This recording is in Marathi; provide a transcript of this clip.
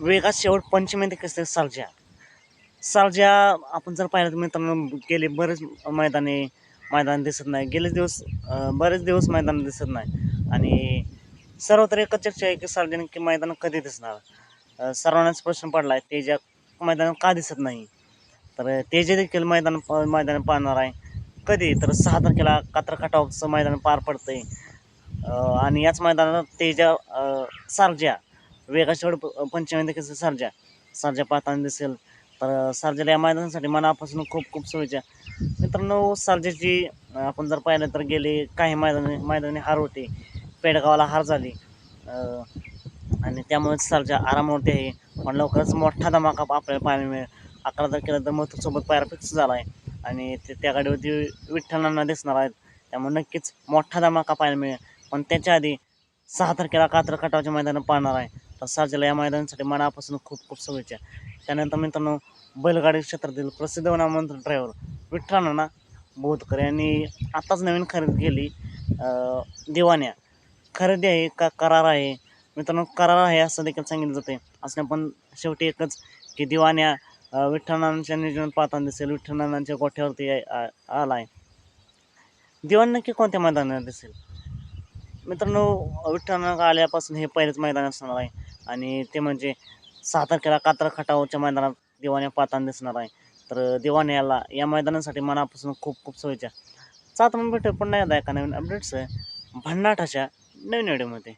वेगात शेवट पंचमी ते कसं सालज्या सालज्या आपण जर पाहिलं तर मित्रांनो गेले बरेच मैदाने मैदान दिसत नाही. गेले दिवस बरेच दिवस मैदान दिसत नाही. आणि सर्वत्र एकच चर्चा आहे की सार्वजनिक मैदान कधी दिसणार? सर्वांनाच प्रश्न पडला आहे तेजा मैदान का दिसत नाही? तर तेजा देखील मैदान मैदान पाहणार आहे. कधी? तर सहा तारखेला कात्रखाटावचं मैदान पार पडतंय. आहे आणि याच मैदानात तेजा सारजा वेगाच्या पंचमी देखील सारज्या सारज्या पाहताना दिसेल. तर सारज्याला या मैदानासाठी मनापासून खूप खूप शुभेच्छा. मित्रांनो सारज्याची आपण जर पाहिलं तर गेले काही मैदाने मैदानी हार होते. पेडगावाला हार झाली. आणि त्यामुळेच सारज्या आरामावरती आहे पण लवकरच मोठा धमाका आपल्याला पाहायला मिळेल. अकरा तारखेला तर मथुरसोबत पायरा फिक्स झाला आहे आणि ते त्या गाडीवरती विठ्ठलांना दिसणार आहेत. त्यामुळे नक्कीच मोठा धमाका पाहायला मिळेल. पण त्याच्या आधी सहा तारखेला कात्र खटावच्या मैदानात पाहणार आहे. तर सारजेला या मैदानासाठी मनापासून खूप खूप शुभेच्छा. त्यानंतर मित्रांनो बैलगाडी क्षेत्रातील प्रसिद्ध नामवंत ड्रायव्हर विठ्ठलांना बोधकर यांनी आताच नवीन खरेदी केली दिवाण्या. खरेदी आहे का करार आहे? मित्रांनो करार आहे असं देखील सांगितलं जाते असं पण शेवटी एकच की दिवाण्या विठ्ठलनानांच्या विठ्ठलांच्या नियोजन पाहताना दिसेल विठ्ठलांच्या गोठ्यावरती आ- आला आहे दिवाण नक्की कोणत्या मैदानात दिसेल? मित्रांनो विठ्ठलांना आल्यापासून हे पहिलेच मैदान असणार आहे. आणि ते म्हणजे सहा तारखेला कात्र खटावच्या मैदानात दिवाण्या पाहताना दिसणार आहे. तर दिवाण्याला या मैदानासाठी मनापासून खूप खूप सोयीच्या चात मग भेटू पण नाही एका नवीन अपडेट्स भन्नाट अशा नवीन व्हिडिओमध्ये